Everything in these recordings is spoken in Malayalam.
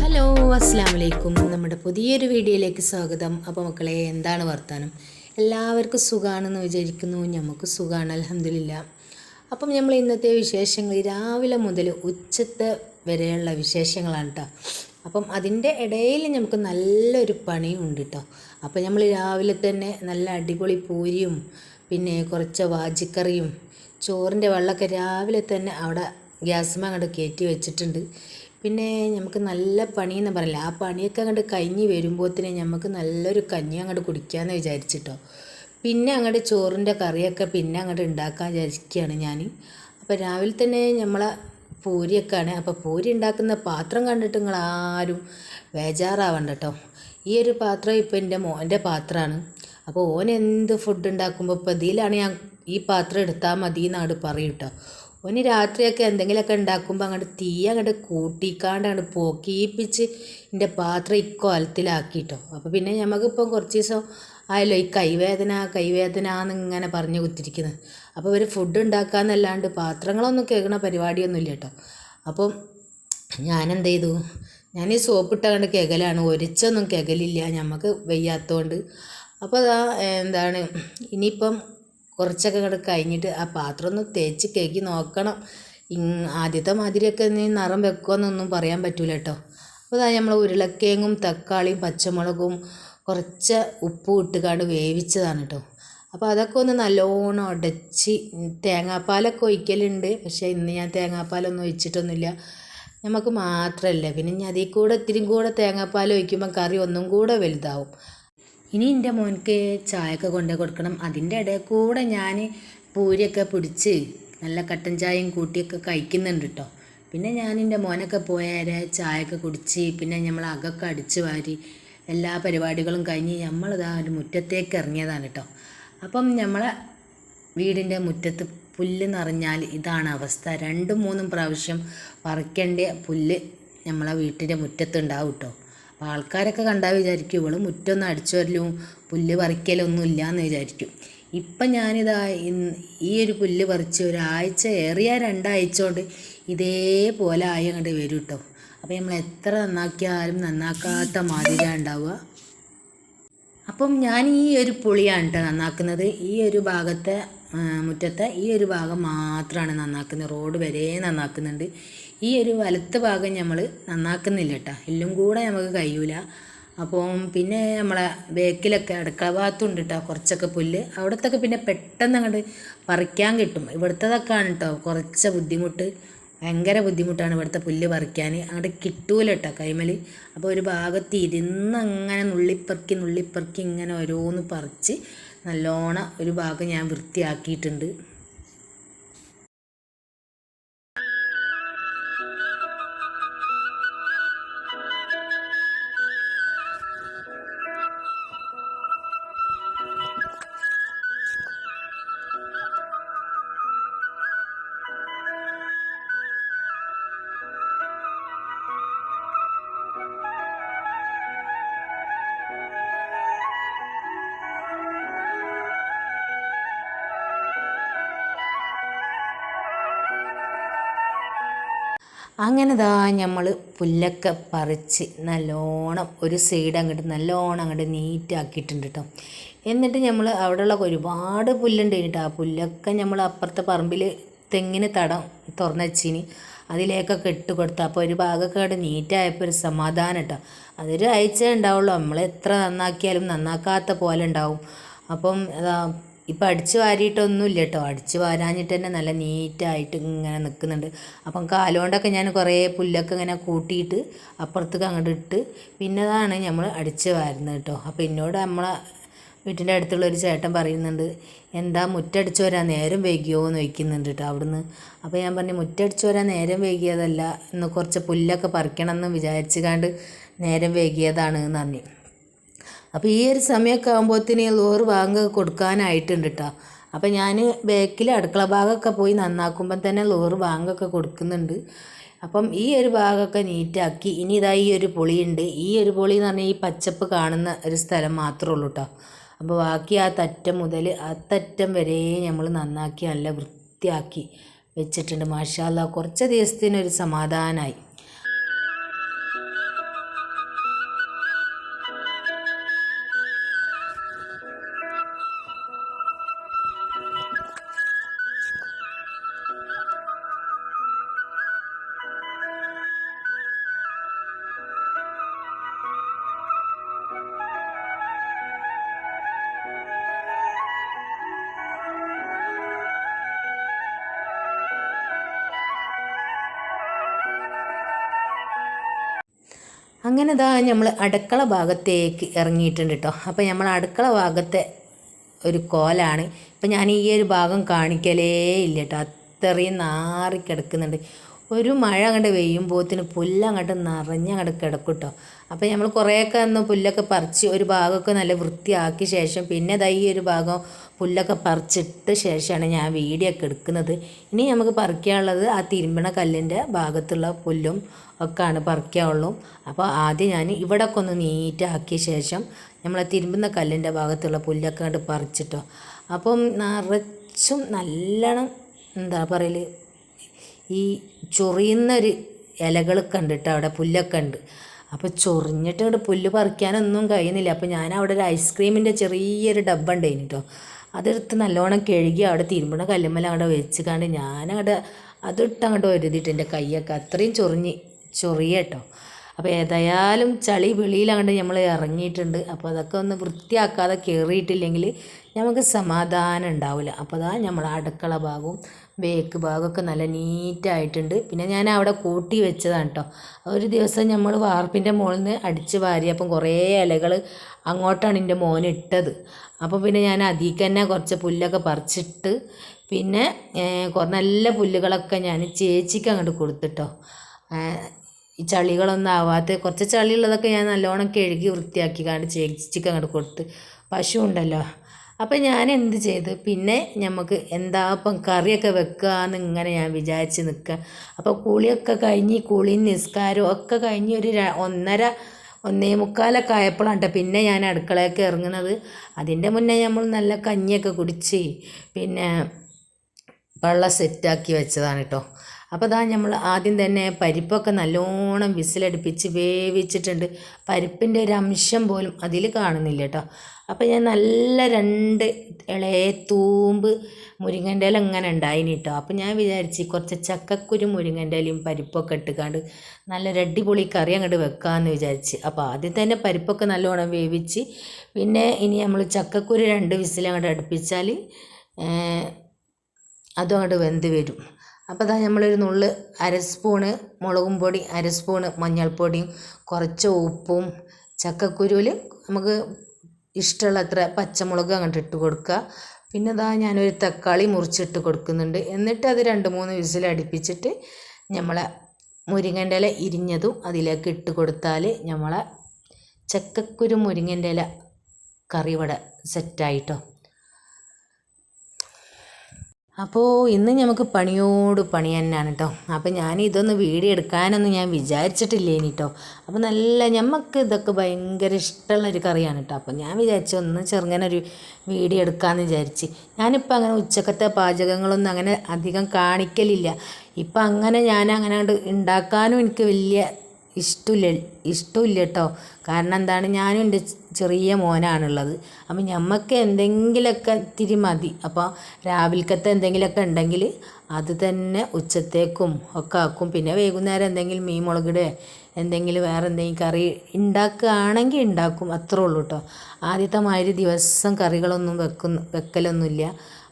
ഹലോ അസ്സാം വലൈക്കും നമ്മുടെ പുതിയൊരു വീഡിയോയിലേക്ക് സ്വാഗതം. അപ്പോൾ മക്കളെ എന്താണ് വർത്താനം? എല്ലാവർക്കും സുഖമാണെന്ന് വിചാരിക്കുന്നു. നമുക്ക് സുഖമാണ് അലഹമില്ല അപ്പം നമ്മൾ ഇന്നത്തെ വിശേഷങ്ങൾ രാവിലെ മുതൽ ഉച്ചത്തെ വരെയുള്ള വിശേഷങ്ങളാണ് കേട്ടോ അപ്പം അതിന്റെ ഇടയിൽ നമുക്ക് നല്ലൊരു പണിയും ഉണ്ട് കേട്ടോ അപ്പം നമ്മൾ രാവിലെ തന്നെ നല്ല അടിപൊളി പൂരിയും പിന്നെ കുറച്ച് വാജിക്കറിയും ചോറിന്റെ വെള്ളമൊക്കെ രാവിലെ തന്നെ അവിടെ ഗ്യാസ്മ അങ്ങോട്ട് കയറ്റി വെച്ചിട്ടുണ്ട്. പിന്നെ നമുക്ക് നല്ല പണിയെന്ന് പറയില്ല. ആ പണിയൊക്കെ അങ്ങോട്ട് കഞ്ഞി വരുമ്പോഴത്തേന് നമുക്ക് നല്ലൊരു കഞ്ഞി അങ്ങോട്ട് കുടിക്കാമെന്ന് വിചാരിച്ചിട്ടോ. പിന്നെ അങ്ങോട്ട് ചോറിന്റെ കറിയൊക്കെ പിന്നെ അങ്ങോട്ട് ഉണ്ടാക്കാൻ വിചാരിക്കുകയാണ് ഞാൻ അപ്പോൾ രാവിലെ തന്നെ നമ്മളെ പൂരിയൊക്കെയാണ് അപ്പോൾ പൂരി ഉണ്ടാക്കുന്ന പാത്രം കണ്ടിട്ട് നിങ്ങൾ ആരും ബേജാറാവണ്ട കേട്ടോ ഈ ഒരു പാത്രം ഇപ്പോൾ എന്റെ മോന്റെ പാത്രമാണ് അപ്പോൾ ഓൻ എന്ത് ഫുഡ് ഉണ്ടാക്കുമ്പോൾ ഇപ്പോൾ ഇതിലാണ് ഞാൻ ഈ പാത്രം എടുത്താൽ മതി എന്നാണ് പറയും കേട്ടോ ഓന് രാത്രിയൊക്കെ എന്തെങ്കിലുമൊക്കെ ഉണ്ടാക്കുമ്പോൾ അങ്ങോട്ട് തീ അങ്ങോട്ട് കൂട്ടിക്കാണ്ട് അങ്ങോട്ട് പോക്കിയിപ്പിച്ച് എന്റെ പാത്രം ഇക്കോലത്തിലാക്കിയിട്ടോ അപ്പോൾ പിന്നെ നമുക്കിപ്പം കുറച്ച് ദിവസം ആയല്ലോ ഈ കൈവേദന കൈവേദന എന്നിങ്ങനെ പറഞ്ഞു കുത്തിരിക്കുന്നത് അപ്പോൾ ഇവർ ഫുഡ് ഉണ്ടാക്കാന്നല്ലാണ്ട് പാത്രങ്ങളൊന്നും കേൾക്കണ പരിപാടിയൊന്നുമില്ല കേട്ടോ അപ്പം ഞാനെന്ത് ചെയ്തു ഞാൻ ഈ സോപ്പിട്ട കണ്ട് കെകലാണ്. ഒരിച്ചൊന്നും കെകലില്ല. നമുക്ക് വയ്യാത്തതുകൊണ്ട് അപ്പോൾ അതാ എന്താണ് ഇനിയിപ്പം കുറച്ചൊക്കെ കൂടെ കഴിഞ്ഞിട്ട് ആ പാത്രം ഒന്ന് തേച്ച് കേക്കി നോക്കണം. ആദ്യത്തെ മാതിരിയൊക്കെ നീ നിറം വെക്കുമെന്നൊന്നും പറയാൻ പറ്റൂല കേട്ടോ അപ്പോൾ അതായത് നമ്മൾ ഉരുളക്കിഴങ്ങും തക്കാളിയും പച്ചമുളകും കുറച്ച് ഉപ്പും ഇട്ടുകാണ്ട് വേവിച്ചതാണ് കേട്ടോ അപ്പോൾ അതൊക്കെ ഒന്ന് നല്ലോണം ഉടച്ച് തേങ്ങാപ്പാലൊക്കെ ഒഴിക്കലുണ്ട്. പക്ഷേ ഇന്ന് ഞാൻ തേങ്ങാപ്പാലൊന്നും ഒഴിച്ചിട്ടൊന്നുമില്ല. നമുക്ക് മാത്രമല്ല പിന്നെ ഇനി അതിൽ കൂടെ ഇത്തിരി കൂടെ തേങ്ങാപ്പാൽ ഒഴിക്കുമ്പോൾ കറി ഒന്നും കൂടെ വലുതാവും. ഇനി എന്റെ മോനക്ക് ചായയൊക്കെ കൊണ്ടു കൊടുക്കണം. അതിന്റെ ഇടയിൽ കൂടെ ഞാൻ പൂരിയൊക്കെ പിടിച്ച് നല്ല കട്ടൻ ചായയും കൂട്ടിയൊക്കെ കഴിക്കുന്നുണ്ട് കേട്ടോ പിന്നെ ഞാൻ എന്റെ മോനൊക്കെ പോയാൽ ചായയൊക്കെ കുടിച്ച് പിന്നെ നമ്മൾ അകൊക്കെ അടിച്ച് വാരി എല്ലാ പരിപാടികളും കഴിഞ്ഞ് നമ്മളിതാ ഒരു മുറ്റത്തേക്ക് ഇറങ്ങിയതാണ് കേട്ടോ അപ്പം നമ്മളെ വീടിന്റെ മുറ്റത്ത് പുല്ല് നിറഞ്ഞാൽ ഇതാണ് അവസ്ഥ. രണ്ടും മൂന്നും പ്രാവശ്യം പറിക്കേണ്ട പുല്ല് നമ്മളെ വീട്ടിന്റെ മുറ്റത്തുണ്ടാവും കേട്ടോ അപ്പോൾ ആൾക്കാരൊക്കെ കണ്ടാൽ വിചാരിക്കും ഇവൾ മുറ്റൊന്നും അടിച്ചു വരലും പുല്ല് പറിക്കലൊന്നും ഇല്ല എന്ന് വിചാരിക്കും. ഇപ്പം ഞാനിതാ ഈ ഒരു പുല്ല് പറിച്ച് ഒരാഴ്ച ഏറിയ രണ്ടാഴ്ച കൊണ്ട് ഇതേപോലെ ആയി അങ്ങോട്ട് വരും കേട്ടോ അപ്പോൾ നമ്മൾ എത്ര നന്നാക്കിയാലും നന്നാക്കാത്ത മാതിരിയാണ് ഉണ്ടാവുക അപ്പം ഞാൻ ഈ ഒരു പുളിയാണ് കേട്ടോ നന്നാക്കുന്നത്. ഈ ഒരു ഭാഗത്തെ മുറ്റത്തെ ഈ ഒരു ഭാഗം മാത്രമാണ് നന്നാക്കുന്നത്. റോഡ് വരെ നന്നാക്കുന്നുണ്ട്. ഈ ഒരു വലത്ത് ഭാഗം നമ്മൾ നന്നാക്കുന്നില്ല കേട്ടോ എല്ലാം കൂടെ നമുക്ക് കഴിയൂല. അപ്പം പിന്നെ നമ്മളെ ബേക്കിലൊക്കെ അടുക്കള ഭാഗത്തുണ്ട് കേട്ടോ കുറച്ചൊക്കെ പുല്ല്. അവിടത്തൊക്കെ പിന്നെ പെട്ടെന്ന് അങ്ങോട്ട് പറിക്കാൻ കിട്ടും. ഇവിടുത്തതൊക്കെയാണ് കേട്ടോ കുറച്ച് ബുദ്ധിമുട്ട്. ഭയങ്കര ബുദ്ധിമുട്ടാണ് ഇവിടുത്തെ പുല്ല് പറിക്കാൻ അങ്ങോട്ട് കിട്ടൂല കേട്ടോ കൈമൽ അപ്പോൾ ഒരു ഭാഗത്ത് ഇരുന്ന് അങ്ങനെ നുള്ളിപ്പറക്കി നുള്ളിപ്പറക്കി ഇങ്ങനെ ഓരോന്ന് പറിച്ച് നല്ലോണം ഒരു ഭാഗം ഞാൻ വൃത്തിയാക്കിയിട്ടുണ്ട്. അങ്ങനെ ദാ നമ്മൾ പുല്ലൊക്കെ പറിച്ച് നല്ലോണം ഒരു സൈഡ് അങ്ങോട്ട് നല്ലോണം അങ്ങോട്ട് നീറ്റാക്കിയിട്ടുണ്ട് കേട്ടോ എന്നിട്ട് നമ്മൾ അവിടെയുള്ള ഒരുപാട് പുല്ലുണ്ട് കേട്ടോ ആ പുല്ലൊക്കെ നമ്മൾ അപ്പുറത്തെ പറമ്പിൽ തെങ്ങിന് തടം തുറന്ന് വെച്ചിന് അതിലേക്കൊക്കെ ഇട്ട് കൊടുത്തു അപ്പോൾ ഒരു ഭാഗമൊക്കെ അവിടെ നീറ്റായപ്പോൾ ഒരു സമാധാനം കേട്ടോ അതൊരു ആഴ്ച ഉണ്ടാവുള്ളൂ. നമ്മൾ എത്ര നന്നാക്കിയാലും നന്നാക്കാത്ത പോലെ ഉണ്ടാവും. അപ്പം ഇപ്പം അടിച്ച് വാരിയിട്ടൊന്നുമില്ല കേട്ടോ അടിച്ച് വാരാഞ്ഞിട്ട് തന്നെ നല്ല നീറ്റായിട്ട് ഇങ്ങനെ നിൽക്കുന്നുണ്ട് അപ്പം കാലുകൊണ്ടൊക്കെ ഞാൻ കുറേ പുല്ലൊക്കെ ഇങ്ങനെ കൂട്ടിയിട്ട് അപ്പുറത്തേക്ക് അങ്ങോട്ട് ഇട്ട് പിന്നതാണ് നമ്മൾ അടിച്ച് വാരുന്നത് കേട്ടോ. അപ്പം എന്നോട് നമ്മളെ വീട്ടിന്റെ അടുത്തുള്ള ഒരു ചേട്ടൻ പറയുന്നുണ്ട് എന്താ മുറ്റടിച്ച് വരാൻ നേരം വൈകിയോ? എന്ന് ചോദിക്കുന്നുണ്ട് കേട്ടോ അവിടുന്ന്. അപ്പോൾ ഞാൻ പറഞ്ഞു മുറ്റടിച്ച് വരാൻ നേരം വൈകിയതല്ല ഇന്ന് കുറച്ച് പുല്ലൊക്കെ പറിക്കണം എന്ന് വിചാരിച്ചു നേരം വൈകിയതാണ് എന്ന് പറഞ്ഞു. അപ്പോൾ ഈ ഒരു സമയമൊക്കെ ആകുമ്പോഴത്തേന് ലോറ് വാങ്ങ കൊടുക്കാനായിട്ടുണ്ട് കേട്ടോ അപ്പോൾ ഞാൻ ബാക്കിൽ അടുക്കള ഭാഗമൊക്കെ പോയി നന്നാക്കുമ്പം തന്നെ ലോറ് വാങ്ങൊക്കെ കൊടുക്കുന്നുണ്ട്. അപ്പം ഈ ഒരു ഭാഗമൊക്കെ നീറ്റാക്കി ഇനി ഇതാ ഈ ഒരു പൊളിയുണ്ട്. ഈ ഒരു പൊളി എന്ന് പറഞ്ഞാൽ ഈ പച്ചപ്പ് കാണുന്ന ഒരു സ്ഥലം മാത്രമേ ഉള്ളൂ കേട്ടോ അപ്പോൾ ബാക്കി ആ തറ്റം മുതൽ ആ തറ്റം വരെ നമ്മൾ നന്നാക്കി നല്ല വൃത്തിയാക്കി വെച്ചിട്ടുണ്ട്. മാഷാല്ല കുറച്ച് ദിവസത്തിനൊരു സമാധാനമായി അങ്ങനെ ഇതാ നമ്മൾ അടുക്കള ഭാഗത്തേക്ക് ഇറങ്ങിയിട്ടുണ്ട് കേട്ടോ അപ്പോൾ നമ്മൾ അടുക്കള ഭാഗത്തെ ഒരു കോലാണ്. ഇപ്പം ഞാൻ ഈ ഒരു ഭാഗം കാണിക്കലേ ഇല്ല കേട്ടോ അത്രയും നാറി കിടക്കുന്നുണ്ട്. ഒരു മഴ അങ്ങോട്ട് പെയ്യുമ്പോഴത്തിന് പുല്ലങ്ങോട്ട് നിറഞ്ഞങ്ങോട്ട് കിടക്കും കേട്ടോ അപ്പോൾ നമ്മൾ കുറേയൊക്കെ ഒന്ന് പുല്ലൊക്കെ പറിച്ച് ഒരു ഭാഗമൊക്കെ നല്ല വൃത്തിയാക്കിയ ശേഷം പിന്നെ ദാ ഈ ഒരു ഭാഗം പുല്ലൊക്കെ പറിച്ചിട്ട ശേഷമാണ് ഞാൻ വീഡിയോ ഒക്കെ എടുക്കുന്നത്. ഇനി നമുക്ക് പറിക്കാനുള്ളത് ആ തിരുമ്പണ കല്ലിന്റെ ഭാഗത്തുള്ള പുല്ലും ഒക്കെയാണ് പറിക്കാനുള്ളൂ അപ്പോൾ ആദ്യം ഞാൻ ഇവിടൊക്കെ ഒന്ന് നീറ്റാക്കിയ ശേഷം നമ്മൾ തിരുമ്പുന്ന കല്ലിന്റെ ഭാഗത്തുള്ള പുല്ലൊക്കെ കണ്ട് പറിച്ചിട്ടോ. അപ്പം നിറച്ചും നല്ലോണം എന്താ പറയൽ ഈ ചൊറിയുന്നൊരു ഇലകളൊക്കെ ഉണ്ട് കേട്ടോ അവിടെ പുല്ലൊക്കെ ഉണ്ട്. അപ്പോൾ ചൊറിഞ്ഞിട്ട് അവിടെ പുല്ല് പറിക്കാനൊന്നും കഴിയുന്നില്ല. അപ്പോൾ ഞാൻ അവിടെ ഒരു ഐസ്ക്രീമിന്റെ ചെറിയൊരു ഡബ്ബ ഉണ്ടായിന് കേട്ടോ അതെടുത്ത് നല്ലോണം കഴുകി അവിടെ തിരുമ്പണ കല്ലുമ്മല അവിടെ വെച്ച് കണ്ട് ഞാനവിടെ അതിട്ട് അങ്ങോട്ട് ഒരുതിട്ട് എന്റെ കൈയൊക്കെ അത്രയും ചൊറിഞ്ഞ് ചൊറിയട്ടോ അപ്പോൾ ഏതായാലും ചളി വെളിയിലാണ്ട് നമ്മൾ ഇറങ്ങിയിട്ടുണ്ട്. അപ്പോൾ അതൊക്കെ ഒന്ന് വൃത്തിയാക്കാതെ കയറിയിട്ടില്ലെങ്കിൽ നമുക്ക് സമാധാനം ഉണ്ടാവില്ല അപ്പോൾ അതാ നമ്മൾ അടുക്കള ഭാഗവും ബേക്ക് ഭാഗമൊക്കെ നല്ല നീറ്റായിട്ടുണ്ട്. പിന്നെ ഞാൻ അവിടെ കൂട്ടി വെച്ചതാണ് കേട്ടോ ഒരു ദിവസം നമ്മൾ വാർപ്പിന്റെ മുകളിൽ നിന്ന് അടിച്ച് വാരിയപ്പം കുറേ ഇലകൾ അങ്ങോട്ടാണ് എന്റെ മോൻ ഇട്ടത്. അപ്പോൾ പിന്നെ ഞാൻ അതിൽ തന്നെ കുറച്ച് പുല്ലൊക്കെ പറിച്ചിട്ട് പിന്നെ നല്ല പുല്ലുകളൊക്കെ ഞാൻ ചേച്ചിക്ക് അങ്ങോട്ട് കൊടുത്തിട്ടോ. ഈ ചളികളൊന്നും ആവാത്ത കുറച്ച് ചളിയുള്ളതൊക്കെ ഞാൻ നല്ലോണം കഴുകി വൃത്തിയാക്കി കണ്ട് ചേച്ചിക്ക് അങ്ങോട്ട് കൊടുത്ത്. പശു ഉണ്ടല്ലോ അപ്പം ഞാൻ എന്ത് ചെയ്തു? പിന്നെ നമുക്ക് എന്താ ഇപ്പം കറിയൊക്കെ വെക്കുക ഇങ്ങനെ ഞാൻ വിചാരിച്ച് നിൽക്കുക അപ്പോൾ കുളിയൊക്കെ കഴിഞ്ഞ് കുളിയും നിസ്കാരവും ഒക്കെ കഴിഞ്ഞ് ഒരു ഒന്നര ഒന്നേ മുക്കാലൊക്കെ ആയപ്പോഴാണ് പിന്നെ ഞാൻ അടുക്കളയൊക്കെ ഇറങ്ങുന്നത്. അതിന്റെ മുന്നേ നമ്മൾ നല്ല കഞ്ഞിയൊക്കെ കുടിച്ച് പിന്നെ വെള്ളം സെറ്റാക്കി വെച്ചതാണ് കേട്ടോ അപ്പോൾ അതാ നമ്മൾ ആദ്യം തന്നെ പരിപ്പൊക്കെ നല്ലോണം വിസിലടുപ്പിച്ച് വേവിച്ചിട്ടുണ്ട്. പരിപ്പിന്റെ ഒരു അംശം പോലും അതിൽ കാണുന്നില്ല കേട്ടോ അപ്പോൾ ഞാൻ നല്ല രണ്ട് ഇളയ തൂമ്പ് മുരിങ്ങന്റെ ഇല ഇങ്ങനെ ഉണ്ടായിന് കേട്ടോ അപ്പോൾ ഞാൻ വിചാരിച്ച് കുറച്ച് ചക്കക്കുരു മുരിങ്ങന്റെ ഇലയും പരിപ്പൊക്കെ ഇട്ടുകാണ്ട് നല്ല അടിപൊളി കറി അങ്ങോട്ട് വെക്കാമെന്ന് വിചാരിച്ച്. അപ്പോൾ ആദ്യം തന്നെ പരിപ്പൊക്കെ നല്ലോണം വേവിച്ച് പിന്നെ ഇനി നമ്മൾ ചക്കക്കുരു രണ്ട് വിസിൽ അങ്ങോട്ട് അടുപ്പിച്ചാൽ അതും അങ്ങോട്ട് വെന്ത് വരും. അപ്പോൾ അതാ നമ്മളൊരു നുള്ള് അര സ്പൂണ് മുളകും പൊടി അര സ്പൂണ് മഞ്ഞൾപ്പൊടിയും കുറച്ച് ഉപ്പും ചക്കക്കുരുവിൽ നമുക്ക് ഇഷ്ടമുള്ള അത്ര പച്ചമുളക് അങ്ങോട്ട് ഇട്ട് കൊടുക്കുക പിന്നെ അതാ ഞാനൊരു തക്കാളി മുറിച്ചിട്ട് കൊടുക്കുന്നുണ്ട്. എന്നിട്ട് അത് രണ്ട് മൂന്ന് വിസിൽ അടുപ്പിച്ചിട്ട് നമ്മളെ മുരിങ്ങന്റെ ഇല ഇരിഞ്ഞതും അതിലേക്ക് ഇട്ട് കൊടുത്താൽ നമ്മളെ ചക്കക്കുരു മുരിങ്ങന്റെ ഇല കറി ഇവിടെ സെറ്റായിട്ടോ അപ്പോൾ ഇന്ന് നമുക്ക് പണിയോട് പണി തന്നെയാണ് കേട്ടോ അപ്പോൾ ഞാൻ ഇതൊന്ന് വീഡിയോ എടുക്കാനൊന്നും ഞാൻ വിചാരിച്ചിട്ടില്ല കേട്ടോ അപ്പോൾ നല്ല ഞമ്മക്ക് ഇതൊക്കെ ഭയങ്കര ഇഷ്ടമുള്ള ഒരു കറിയാണ് കേട്ടോ അപ്പോൾ ഞാൻ വിചാരിച്ചു ഒന്ന് ചെറുങ്ങനെ ഒരു വീഡിയോ എടുക്കാമെന്ന് വിചാരിച്ച്. ഞാനിപ്പോൾ അങ്ങനെ ഉച്ചക്കത്തെ പാചകങ്ങളൊന്നും അങ്ങനെ അധികം കാണിക്കലില്ല. ഇപ്പം അങ്ങനെ ഞാൻ അങ്ങനെ ഉണ്ടാക്കാനും എനിക്ക് വലിയ ഇഷ്ടമില്ല ഇഷ്ടമില്ല കേട്ടോ കാരണം എന്താണ്? ഞാനും എന്റെ ചെറിയ മോനാണുള്ളത്. അപ്പം ഞമ്മക്ക് എന്തെങ്കിലുമൊക്കെ ഇത്തിരി മതി. അപ്പോൾ രാവിലത്തെ എന്തെങ്കിലുമൊക്കെ ഉണ്ടെങ്കിൽ അത് തന്നെ ഉച്ചത്തേക്കും ഒക്കെ ആക്കും. പിന്നെ വൈകുന്നേരം എന്തെങ്കിലും മീൻ മുളകിടെ എന്തെങ്കിലും വേറെ എന്തെങ്കിലും കറി ഉണ്ടാക്കുകയാണെങ്കിൽ ഉണ്ടാക്കും അത്രേ ഉള്ളൂ കേട്ടോ ആദ്യത്തെ മാതിരി ദിവസം കറികളൊന്നും വെക്കുന്ന വെക്കലൊന്നുമില്ല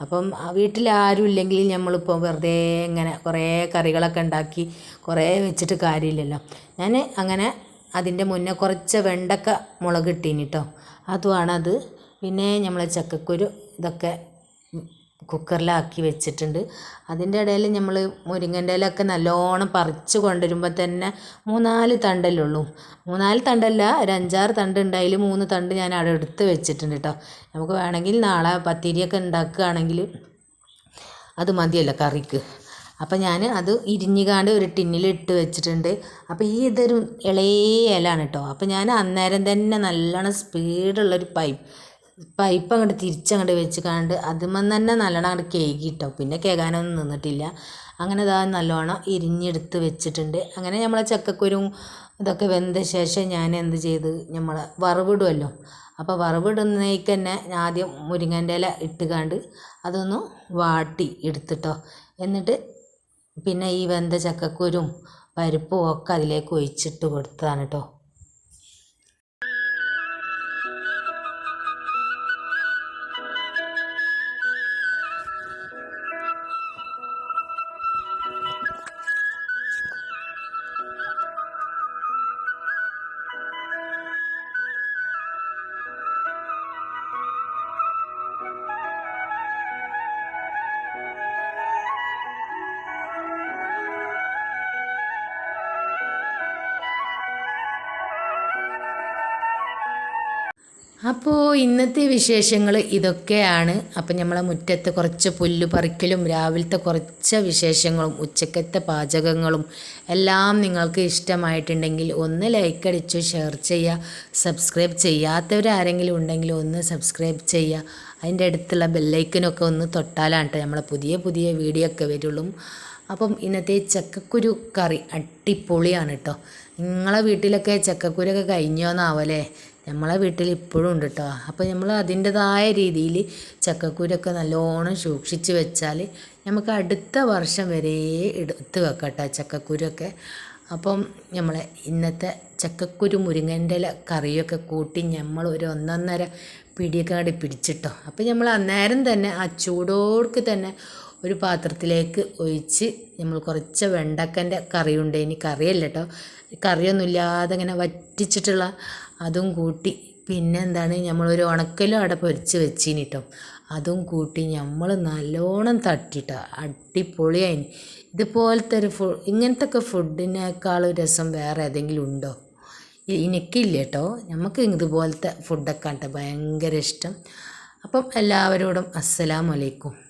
അപ്പം വീട്ടിൽ ആരും ഇല്ലെങ്കിൽ നമ്മളിപ്പോൾ വെറുതെ ഇങ്ങനെ കുറേ കറികളൊക്കെ ഉണ്ടാക്കി കുറേ വെച്ചിട്ട് കാര്യമില്ലല്ലോ. ഞാൻ അങ്ങനെ അതിന്റെ മുന്നേ കുറച്ച് വെണ്ടക്ക മുളക് ഇട്ടീനി കേട്ടോ അതുമാണത് പിന്നെ നമ്മളെ ചക്കക്കുരു ഇതൊക്കെ കുക്കറിലാക്കി വെച്ചിട്ടുണ്ട്. അതിന്റെ ഇടയിൽ നമ്മൾ മുരിങ്ങന്റെ ഇലയൊക്കെ നല്ലോണം പറിച്ച് കൊണ്ടുവരുമ്പോൾ തന്നെ മൂന്നാൽ തണ്ടല്ലേ ഉള്ളൂ മൂന്നാൽ തണ്ടല്ല ഒരു അഞ്ചാറ് തണ്ട് ഉണ്ടായാൽ മൂന്ന് തണ്ട് ഞാൻ അവിടെ എടുത്ത് വെച്ചിട്ടുണ്ട് കേട്ടോ. നമുക്ക് വേണമെങ്കിൽ നാളെ പത്തിരിയൊക്കെ ഉണ്ടാക്കുകയാണെങ്കിൽ അത് മതിയല്ലോ കറിക്ക്. അപ്പം ഞാൻ അത് ഇരിഞ്ഞുകാണ്ട് ഒരു ടിന്നിൽ ഇട്ട് വെച്ചിട്ടുണ്ട്. അപ്പോൾ ഈ ഇതൊരു ഇളയ ഇലയാണ് കേട്ടോ. അപ്പോൾ ഞാൻ അന്നേരം തന്നെ നല്ലോണം സ്പീഡുള്ളൊരു പൈപ്പ് പൈപ്പ് അങ്ങോട്ട് തിരിച്ചങ്ങോട്ട് വെച്ച് കാണ്ട് അതുമ്മ തന്നെ നല്ലോണം അങ്ങോട്ട് കേകിട്ടോ കേട്ടോ പിന്നെ കേകാനൊന്നും നിന്നിട്ടില്ല. അങ്ങനെ ഇതാ നല്ലോണം ഇരിഞ്ഞെടുത്ത് വെച്ചിട്ടുണ്ട്. അങ്ങനെ നമ്മളെ ചക്കക്കുരും ഇതൊക്കെ വെന്ത ശേഷം ഞാൻ എന്ത് ചെയ്ത് നമ്മൾ വറവിടുമല്ലോ അപ്പോൾ വറവിടുന്നേക്ക് തന്നെ ആദ്യം മുരിങ്ങന്റെ ഇല ഇട്ട് കാണ്ട് അതൊന്ന് വാട്ടി എടുത്തിട്ടോ. എന്നിട്ട് പിന്നെ ഈ വെന്ത ചക്കക്കുരും പരിപ്പും ഒക്കെ അതിലേക്ക് ഒഴിച്ചിട്ട് കൊടുത്തതാണ് കേട്ടോ അപ്പോൾ ഇന്നത്തെ വിശേഷങ്ങൾ ഇതൊക്കെയാണ്. അപ്പം നമ്മളെ മുറ്റത്ത് കുറച്ച് പുല്ല് പറിക്കലും രാവിലത്തെ കുറച്ച് വിശേഷങ്ങളും ഉച്ചക്കത്തെ പാചകങ്ങളും എല്ലാം നിങ്ങൾക്ക് ഇഷ്ടമായിട്ടുണ്ടെങ്കിൽ ഒന്ന് ലൈക്ക് അടിച്ചു ഷെയർ ചെയ്യുക. സബ്സ്ക്രൈബ് ചെയ്യാത്തവരാരെങ്കിലും ഉണ്ടെങ്കിൽ ഒന്ന് സബ്സ്ക്രൈബ് ചെയ്യുക. അതിന്റെ അടുത്തുള്ള ബെല്ലൈക്കനൊക്കെ ഒന്ന് തൊട്ടാലാണ് കേട്ടോ നമ്മളെ പുതിയ പുതിയ വീഡിയോ ഒക്കെ വരുള്ളൂ. അപ്പം ഇന്നത്തെ ചക്കക്കുരു കറി അടിപൊളിയാണ് കേട്ടോ നിങ്ങളെ വീട്ടിലൊക്കെ ചക്കക്കുരൊക്കെ കഴിഞ്ഞോന്നാവല്ലേ? നമ്മളെ വീട്ടിൽ ഇപ്പോഴും ഉണ്ട് കേട്ടോ അപ്പോൾ നമ്മൾ അതിന്റെതായ രീതിയിൽ ചക്കക്കുരൊക്കെ നല്ലോണം സൂക്ഷിച്ച് വെച്ചാൽ നമുക്ക് അടുത്ത വർഷം വരെ എടുത്ത് വെക്കാം കേട്ടോ ചക്കക്കുരൊക്കെ. അപ്പം നമ്മളെ ഇന്നത്തെ ചക്കക്കുരു മുരിങ്ങന്റെ കറിയൊക്കെ കൂട്ടി നമ്മൾ ഒരു ഒന്നൊന്നര പിടിയൊക്കെ പിടിച്ചിട്ടോ അപ്പോൾ നമ്മൾ അന്നേരം തന്നെ ആ ചൂടോടുക്ക് തന്നെ ഒരു പാത്രത്തിലേക്ക് ഒഴിച്ച് നമ്മൾ കുറച്ച് വെണ്ടക്കന്റെ കറിയുണ്ട്. ഇനി കറിയല്ല കേട്ടോ കറിയൊന്നുമില്ലാതെ ഇങ്ങനെ വറ്റിച്ചിട്ടുള്ള അതും കൂട്ടി. പിന്നെ എന്താണ് നമ്മളൊരു ഉണക്കലും അവിടെ പൊരിച്ച് വെച്ചിന് കേട്ടോ അതും കൂട്ടി നമ്മൾ നല്ലോണം തട്ടിട്ടോ. അടിപൊളിയായിന്. ഇതുപോലത്തെ ഒരു ഫു ഇങ്ങനത്തെ ഒക്കെ ഫുഡിനേക്കാൾ രസം വേറെ ഏതെങ്കിലും ഉണ്ടോ? എനിക്കില്ല കേട്ടോ നമുക്ക് ഇതുപോലത്തെ ഫുഡൊക്കെ കേട്ടോ ഭയങ്കര ഇഷ്ടം. അപ്പം എല്ലാവരോടും അസ്സലാമലൈക്കും